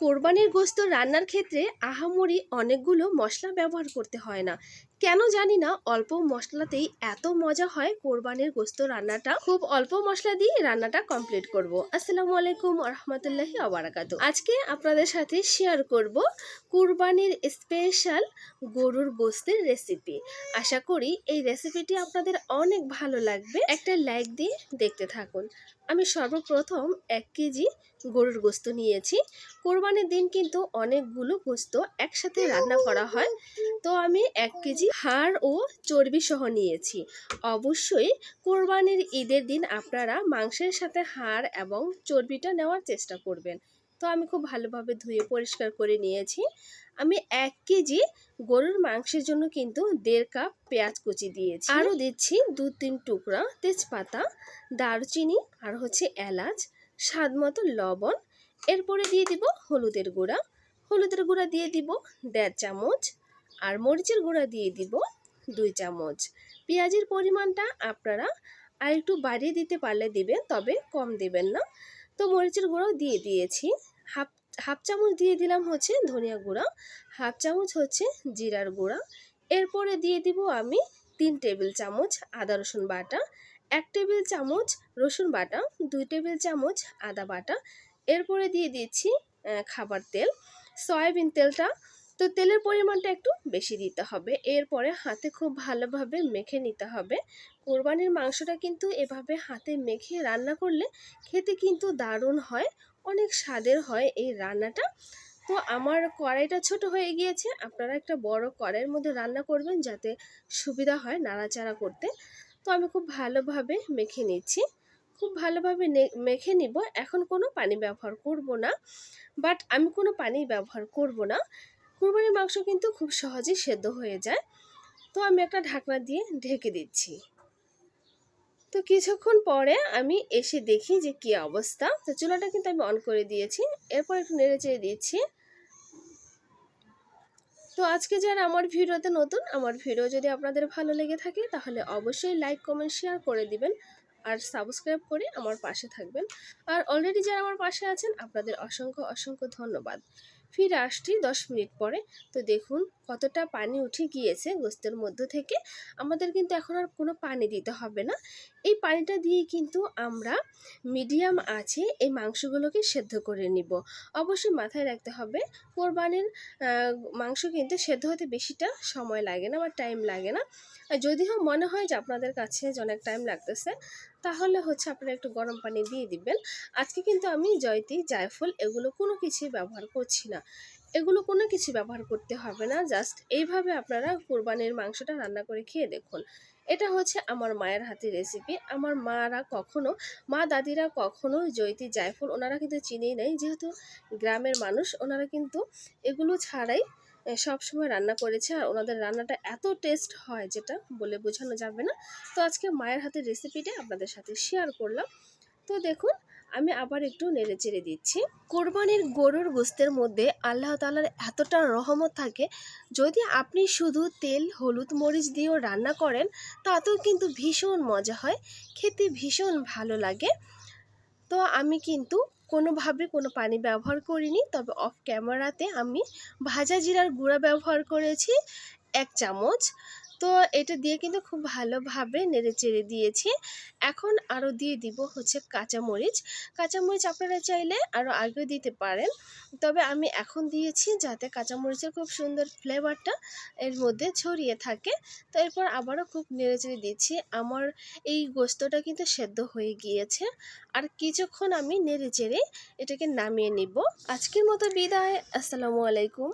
কোরবানির গোস্ত রান্নার ক্ষেত্রে আহামরি অনেকগুলো মশলা ব্যবহার করতে হয় না। কেন জানি না, অল্প মশলাতেই এত মজা হয় কোরবানির গোস্ত রান্নাটা। খুব অল্প মশলা দিয়ে রান্নাটা কমপ্লিট করব। আসসালামু আলাইকুম রহমতুল্লাহি আবরাকাত আজকে আপনাদের সাথে শেয়ার করব কুরবানির স্পেশাল গরুর গোস্তের রেসিপি আশা করি এই রেসিপিটি আপনাদের অনেক ভালো লাগবে। একটা লাইক দিয়ে দেখতে থাকুন। আমি সর্বপ্রথম এক কেজি গরুর গোস্ত নিয়েছি। কোরবানির দিন কিন্তু অনেকগুলো গোস্ত একসাথে রান্না করা হয়। তো আমি এক কেজি হাড় ও চর্বি সহ নিয়েছি। অবশ্যই কোরবানির ঈদের দিন আপনারা মাংসের সাথে হাড় এবং চর্বিটা নেওয়ার চেষ্টা করবেন। তো আমি খুব ভালোভাবে ধুয়ে পরিষ্কার করে নিয়েছি। আমি এক কেজি গরুর মাংসের জন্য কিন্তু দেড় কাপ পেঁয়াজ কুচি দিয়েছি। আরও দিচ্ছি দু তিন টুকরা তেজপাতা, দারচিনি আর হচ্ছে এলাচ, স্বাদ মতো লবণ। এরপরে দিয়ে দিব হলুদের গুঁড়া। হলুদের গুঁড়া দিয়ে দিব দেড় চামচ আর মরিচের গুঁড়া দিয়ে দিব দুই চামচ। পেঁয়াজের পরিমাণটা আপনারা আর একটু বাড়িয়ে দিতে পারলে দিবেন, তবে কম দিবেন না। তো মরিচের গুঁড়াও দিয়ে দিয়েছি। হাফ হাফ চামচ দিয়ে দিলাম হচ্ছে ধনিয়া গুঁড়া, হাফ চামচ হচ্ছে জিরার গুঁড়া। এরপরে দিয়ে দিব আমি তিন টেবিল চামচ আদা রসুন বাটা, এক টেবিল চামচ রসুন বাটা, দুই টেবিল চামচ আদা বাটা। এরপরে দিয়ে দিচ্ছি খাবার তেল। সয়াবিন তেলটা তো তেলের পরিমাণটা একটু বেশি দিতে হবে। এরপরে হাতে খুব ভালোভাবে মেখে নিতে হবে। কোরবানির মাংসটা কিন্তু এভাবে হাতে মেখে রান্না করলে খেতে কিন্তু দারুণ হয়, অনেক স্বাদের হয় এই রান্নাটা। তো আমার কড়াইটা ছোট হয়ে গিয়েছে, আপনারা একটা বড় কড়াইয়ের মধ্যে রান্না করবেন যাতে সুবিধা হয় নাড়াচাড়া করতে। তো আমি খুব ভালোভাবে মেখে নিচ্ছি। খুব ভালোভাবে মেখে নিব। এখন কোনো পানি ব্যবহার করব না। বাট আমি কোনো পানি ব্যবহার করব না। কুরবানির মাংস কিন্তু খুব সহজেই সেদ্ধ হয়ে যায়। তো আমি একটা ঢাকনা দিয়ে ঢেকে দিচ্ছি। তো কিছুক্ষণ পরে আমি এসে দেখি যে কি অবস্থা। তো চুলাটা কিন্তু আমি অন করে দিয়েছি। এরপর একটু নেড়ে চেড়ে দিচ্ছি। তো আজকে যারা আমার ভিডিওতে নতুন, আমার ভিডিও যদি আপনাদের ভালো লেগে থাকে, তাহলে অবশ্যই লাইক, কমেন্ট, শেয়ার করে দিবেন। আর সাবস্ক্রাইব করে আমার পাশে থাকবেন। আর অলরেডি যারা আমার পাশে আছেন, আপনাদের অসংখ্য অসংখ্য ধন্যবাদ। ফিরে আসছি দশ মিনিট পরে। তো দেখুন কতটা পানি উঠে গিয়েছে গোস্তের মধ্য থেকে, আমাদের কিন্তু এখন আর কোনো পানি দিতে হবে না। এই পানিটা দিয়ে কিন্তু আমরা মিডিয়াম আছে এই মাংসগুলোকে সেদ্ধ করে নিব। অবশ্যই মাথায় রাখতে হবে, কোরবানির মাংস কিন্তু সেদ্ধ হতে বেশিটা সময় লাগে না বা টাইম লাগে না। যদিও মনে হয় যে আপনাদের কাছে অনেক টাইম লাগতেছে, তাহলে হচ্ছে আপনারা একটু গরম পানি দিয়ে দিবেন। আজকে কিন্তু আমি জয়তি, জায়ফল এগুলো কোনো কিছুই ব্যবহার করছি না। এগুলো কোনো কিছু ব্যবহার করতে হবে না। জাস্ট এইভাবে আপনারা কোরবানির মাংসটা রান্না করে খেয়ে দেখুন। এটা হচ্ছে আমার মায়ের হাতের রেসিপি আমার মারা কখনো, মা দাদিরা কখনো জয়তি জায়ফল ওনারা কিন্তু চিনেই নেই। যেহেতু গ্রামের মানুষ, ওনারা কিন্তু এগুলো ছাড়াই সব সময় রান্না করেছে। আর ওনাদের রান্নাটা এত টেস্ট হয় যেটা বলে বোঝানো যাবে না। তো আজকে মায়ের হাতের রেসিপিটা আপনাদের সাথে শেয়ার করলাম। তো দেখুন আমি আবার একটু নেড়ে চেড়ে দিচ্ছি। কোরবানির গরুর গোস্তের মধ্যে আল্লাহ তালার এতটা রহমত থাকে, যদি আপনি শুধু তেল, হলুদ, মরিচ দিয়েও রান্না করেন, তাতেও কিন্তু ভীষণ মজা হয়, খেতে ভীষণ ভালো লাগে। তো আমি কিন্তু কোনোভাবে কোনো পানি ব্যবহার করিনি, তবে অফ ক্যামেরাতে আমি ভাজা জিরার গুঁড়া ব্যবহার করেছি, এক চামচ। তো এটা দিয়ে কিন্তু খুব ভালোভাবে নেড়ে চেড়ে দিয়েছি। এখন আরও দিয়ে দিব হচ্ছে কাঁচামরিচ। কাঁচামরিচ আপনারা চাইলে আরও আগেও দিতে পারেন। তবে আমি এখন দিয়েছি যাতে কাঁচামরিচের খুব সুন্দর ফ্লেভারটা এর মধ্যে ছড়িয়ে থাকে। তো এরপর আবারও খুব নেড়ে চেড়ে দিচ্ছি। আমার এই গোস্তটা কিন্তু সেদ্ধ হয়ে গিয়েছে। আর কিছুক্ষণ আমি নেড়ে চেড়ে এটাকে নামিয়ে নিব। আজকের মতো বিদায়। আসসালামু আলাইকুম।